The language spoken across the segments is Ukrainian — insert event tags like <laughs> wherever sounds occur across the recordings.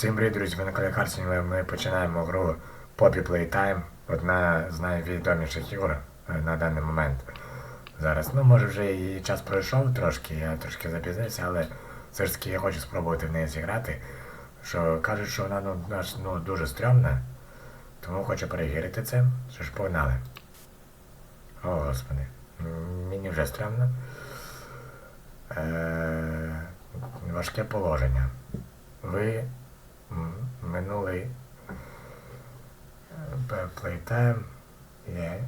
Всім привіт, друзі, ви на каналі Харсін, ми, починаємо гру Poppy Playtime. Одна з найвідоміших ігор е, на даний момент. Зараз, ну може вже і час пройшов трошки, я трошки запізнився, але все ж таки я хочу спробувати в неї зіграти. Що кажуть, що вона ну, ну, дуже стрьомна, тому хочу перевірити це. Що ж погнали. О, господи. Мені вже стрьомно. Е, важке положення. Ви минулий плейтайм, є,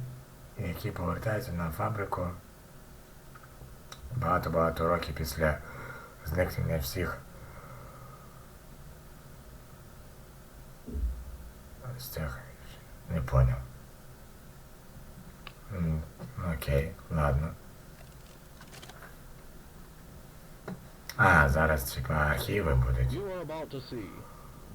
який повертається на фабрику. Багато-багато років після зникнення всіх. З цих. Не поняв. Окей, ладно. А, зараз типа архіви будуть.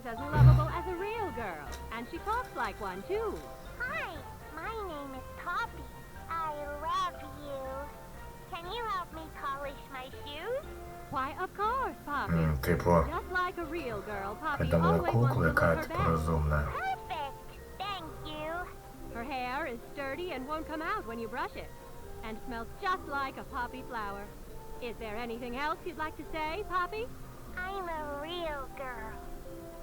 Poppy's as lovable as a real girl, and she talks like one too. Hi, my name is Poppy. I love you. Can you help me polish my shoes? Why, of course, Poppy. М, Типу, Just like a real girl, Poppy придумали always wants куклу, to look яка her типу best. розумна. Perfect. Thank you. Her hair is sturdy and won't come out when you brush it, and smells just like a poppy flower. Is there anything else you'd like to say, Poppy? I'm a real girl.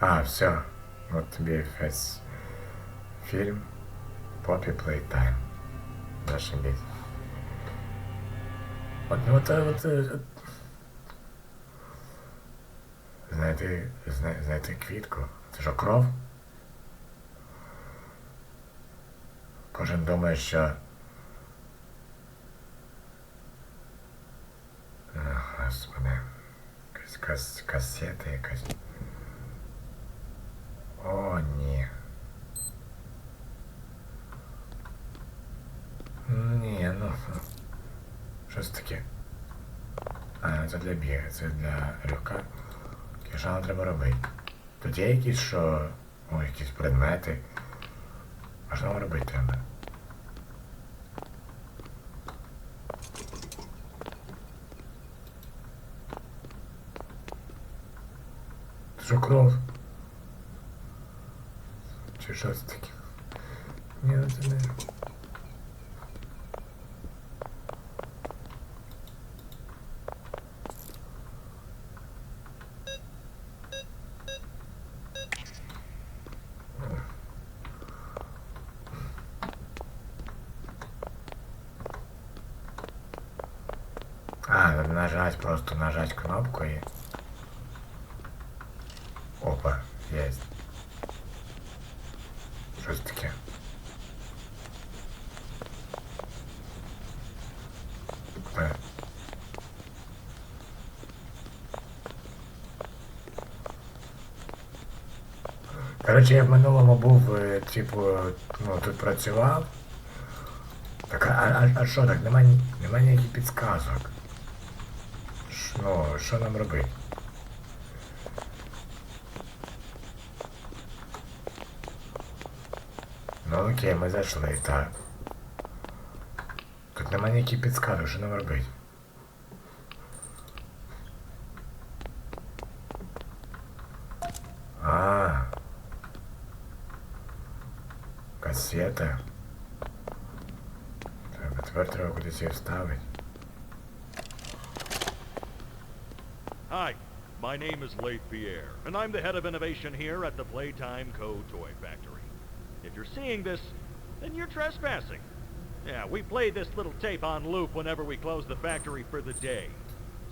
А, все. От тобі весь фільм Poppy Playtime. Зашибись. От, ну, от, от, от, Знайти, зна- знайти квітку. Це що, кров? Кожен думає, що Ах, Господи. Якась кас, касета якась. О, ні. Ні, ну. Щось таке. А, це для біга, це для рюка. Що нам треба робити? Тут є якісь що. О, якісь предмети. А що нам робити треба? Що кров? ці жестики. Не розумію. А, надо нажать, просто нажать кнопку и... Опа, есть. Это таке? Е. Коротше, я в минулому був, е, типу, ну, тут працював. Так, а, а що так, нема, нема ніяких підсказок. Ш- Ну, що нам робити? Ну окей, ми зайшли, так. Тут нема ніяких підсказок, що нам робити. А. Касета. Треба, тепер треба кудись її вставити. Hi, My name is Leif Pierre, and I'm the head of innovation here at the Playtime Co. Toy Factory. If you're seeing this, then you're trespassing. Yeah, we play this little tape on loop whenever we close the factory for the day.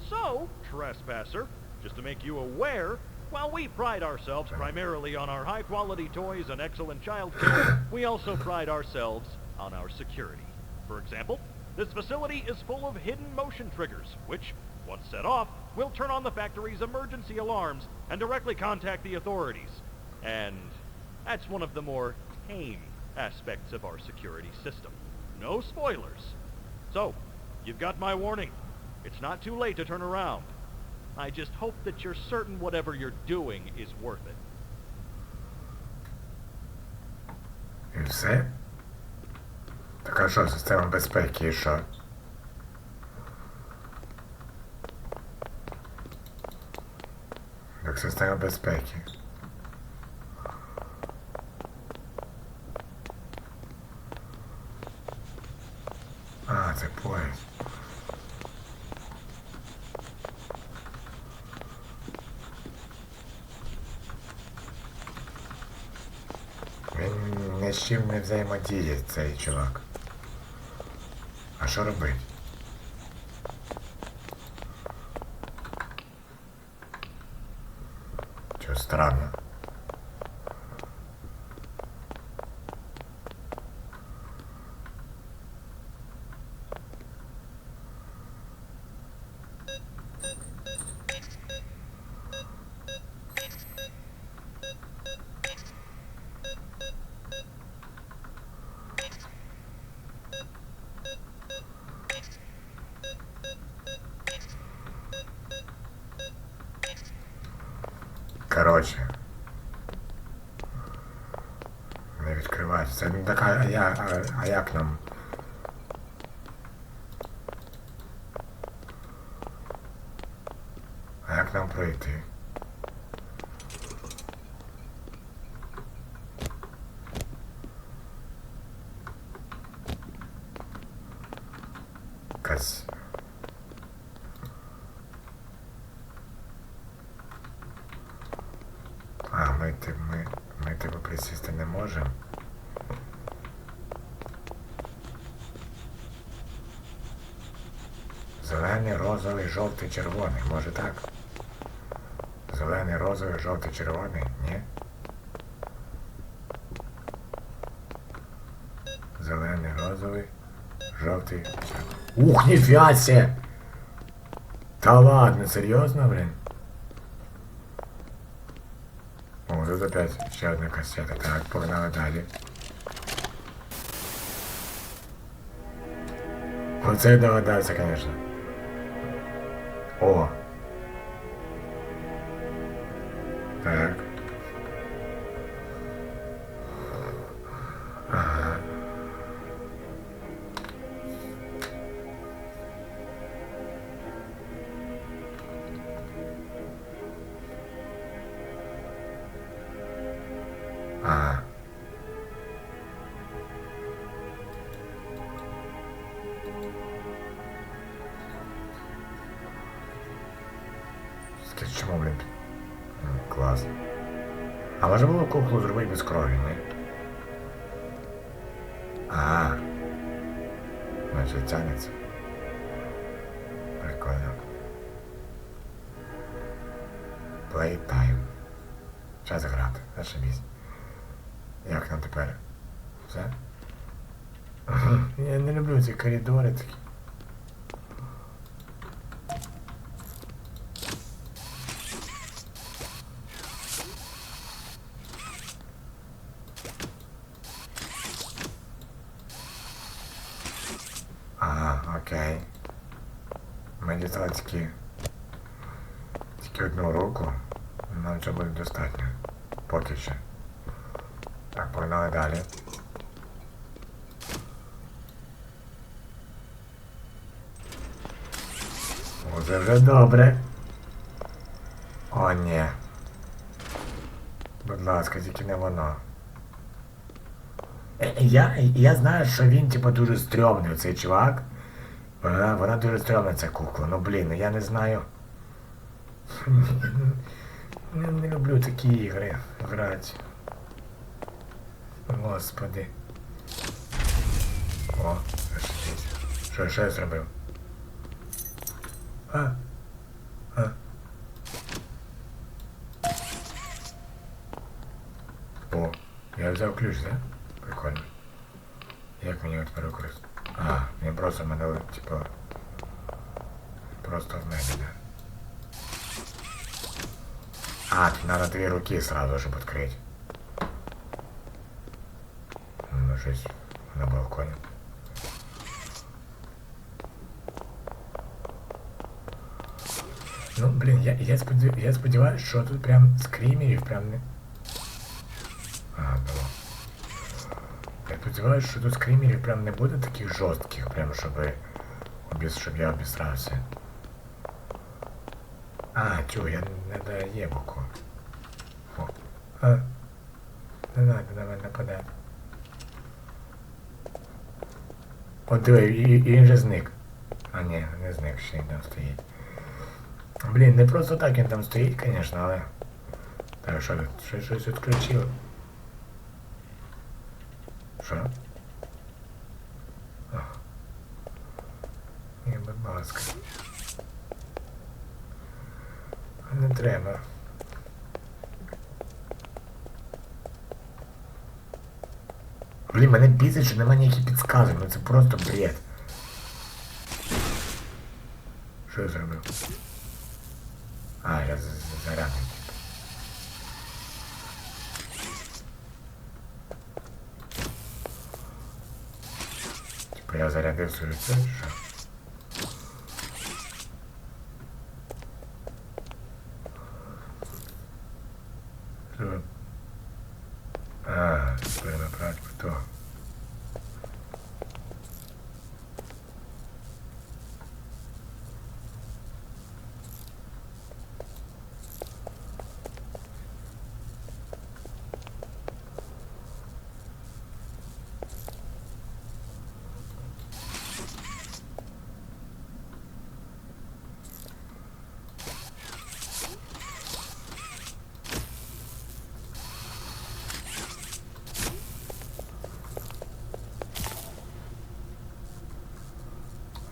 So, trespasser, just to make you aware, while we pride ourselves primarily on our high-quality toys and excellent childcare, we also pride ourselves on our security. For example, this facility is full of hidden motion triggers, which, once set off, will turn on the factory's emergency alarms and directly contact the authorities. And that's one of the more tame aspects of our security system. No spoilers. So, you've got my warning. It's not too late to turn around. I just hope that you're certain whatever you're doing is worth it. І все? Так а що, система безпеки і що? Так система безпеки. З чим не взаємодіє, цей чувак. А що робить? Чого странно? Коротше. Не відкривається. Ну так, а, я, а, а як нам? А як нам пройти? А, ми, ми, ми типу присісти не можемо. Зелений, розовий, жовтий, червоний. Може так? Зелений, розовий, жовтий, червоний? Ні? Зелений, розовий, жовтий, червоний. Ух, ніфіга себе! Та ладно, серйозно, блін? О, тут опять ще одна кассета. Так, погнали далі. Оце догадався, звісно. О. Так. Може було куклу зробити без крові, ні? А. Значить, тянеться. Прикольно. Playtime. Час грати. Зашибісь. Як нам тепер? Все? Я не люблю ці коридори такі. Ага, окей. Ми дістали тільки, тільки одну руку. Нам цього буде достатньо. Поки що. Так, погнали далі. Уже вже добре. О, ні. Будь ласка, тільки не воно. Е, Я, я знаю, що він типу дуже стрьомний, цей чувак. Вона, вона дуже стрьомна, ця кукла. Ну блін, ну я не знаю. <laughs> Не, не люблю такі ігри грати. Господи. О, зашибись. Що, що я зробив? А? А? О, я взяв ключ, да? Прикольно. Як мені тепер використати? А, він просто мене, типу, просто в мене, да? А, тут надо две руки сразу, чтобы открыть. Ну, щось на балконі. Ну, блін, я, я, сподів... я сподіваюся, що тут прям скрімерів прям не. А, було. Я сподіваюся, що тут скрімерів прям не буде таких жорстких, прям щоб, обіс... щоб я обісрався. А, чу, я не до єбуку. О. А. Не надо на мене нападати. От диви, і, він же зник. А ні, не зник, ще він там стоїть. Блін, не просто так він там стоїть, звісно, але. Так, що? Щось, щось відключило. Що? Ні, будь ласка. Не треба. Блін, мене бісить, що немає ніяких підсказок, ну це просто бред. Що я зробив? А, я з- з- зарядний. Типа я зарядив свою це, що? Що? А, перенабрать то.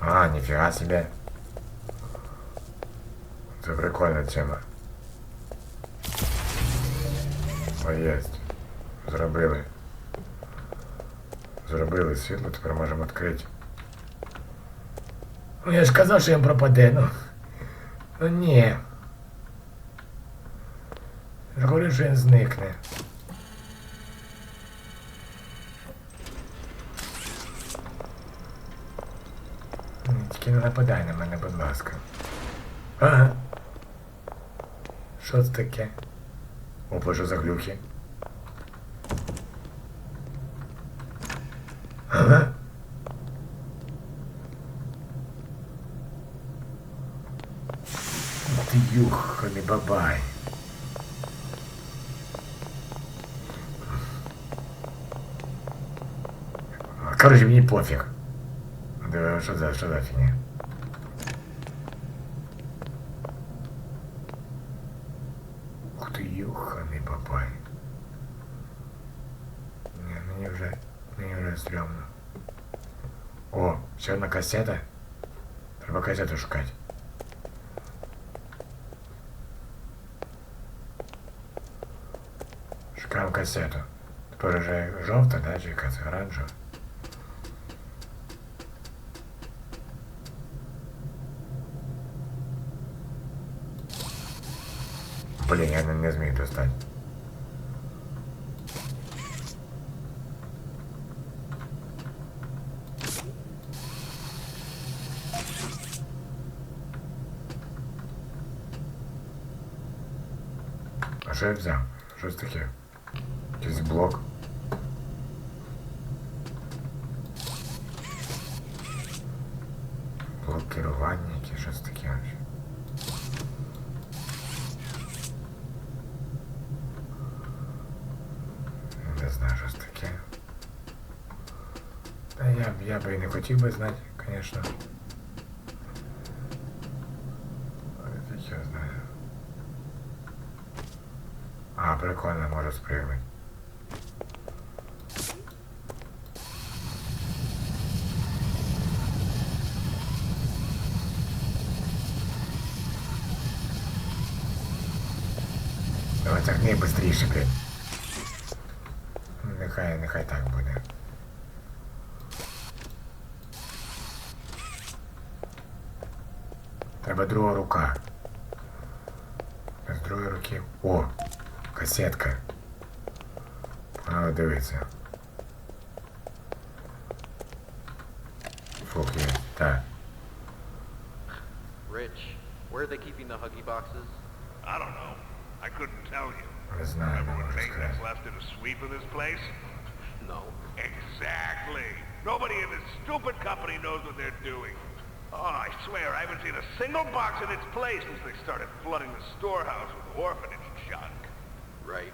А, нифига себе. Це прикольна тема. О, єсть. Зробили. Зробили світло, тепер можемо відкрити. Ну я ж казав, що він пропаде, ну. Ну ні. Я ж говорю, що він зникне. Ні, Тільки не нападай на мене, будь ласка. Ага. Що це таке? О, боже, за глюки. Ага. Ти юханий бабай. Короче, мені пофіг. Да, що за, що за фігня? Ух ти, юханий бабай. Ні, мені вже, мені вже стрьомно. О, ще одна касета. Треба касету шукати. Шукаємо касету. Тепер вже жовта, да, чи якась оранжева. Блін, я не, не зміг достати. А що я взяв? Щось таке? Якийсь блок. Блок керування, який щось таке. я, б- я би і не хотів би знати, звісно. Але фіг я знаю. А, прикольно, можу спригнути. Давай тягни швидше, блін. Нехай, нехай так буде. Треба друга рука. З другої руки. О! Касетка. Погнали дивитися. Фух, є. Так. Rich, where are they keeping the Huggy boxes? I don't know. I couldn't tell you. Не знаю, не Remember when можу maintenance сказати. left it a sweep of this place? No. Exactly. Nobody in this stupid company knows what they're doing. Oh, I swear, I haven't seen a single box in its place since they started flooding the storehouse with orphanage junk. Right.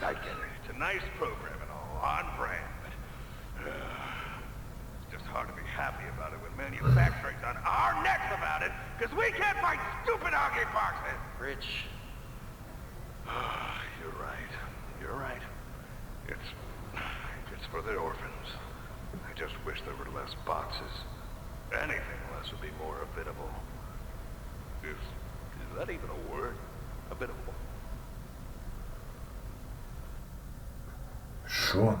I get it. It's a nice program and all, on brand, but... it's just hard to be happy about it when manufacturing's on our necks about it, because we can't find stupid hockey boxes! Rich, ah, You're right. You're right. It's... It's for the orphans. I just wish there were less boxes. Anything less would be more habitable. Is... Is that even a word? Habitable. Що?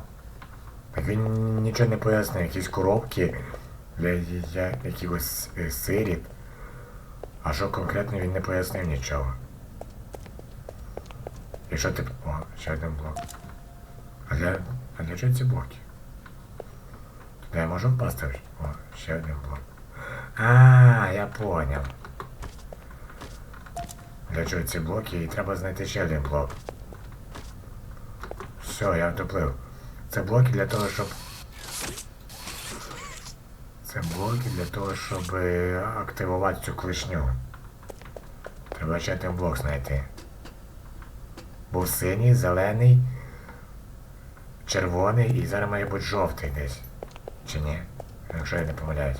Він нічого не пояснив, якісь коробки для якихось е, сиріт. А що конкретно він не пояснив нічого. І що ти. О, ще один блок. А для. А для чого ці блоки? Я можу впасти? О, ще один блок. А, я поняв. Для чого ці блоки? І треба знайти ще один блок. Все, я доплив. Це блоки для того, щоб. Це блоки для того, щоб е, активувати цю клешню. Треба ще один блок знайти. Був синій, зелений, червоний і зараз має бути жовтий десь. Чи ні? Якщо я не помиляюсь.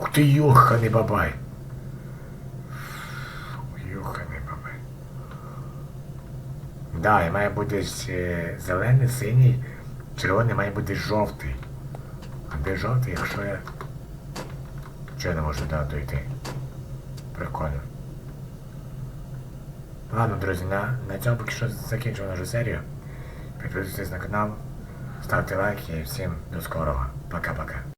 Ух ти йоханий бабай! Йоханий бабай. Да, і має бути е, зелений, синій, червоний має бути жовтий. А де жовтий, якщо я. Чого я не можу да, дойти? Прикольно. Ладно, друзі, на, на цьому поки що закінчимо нашу серію. Підписуйтесь на канал, ставте лайки і всім до скорого. Пока-пока.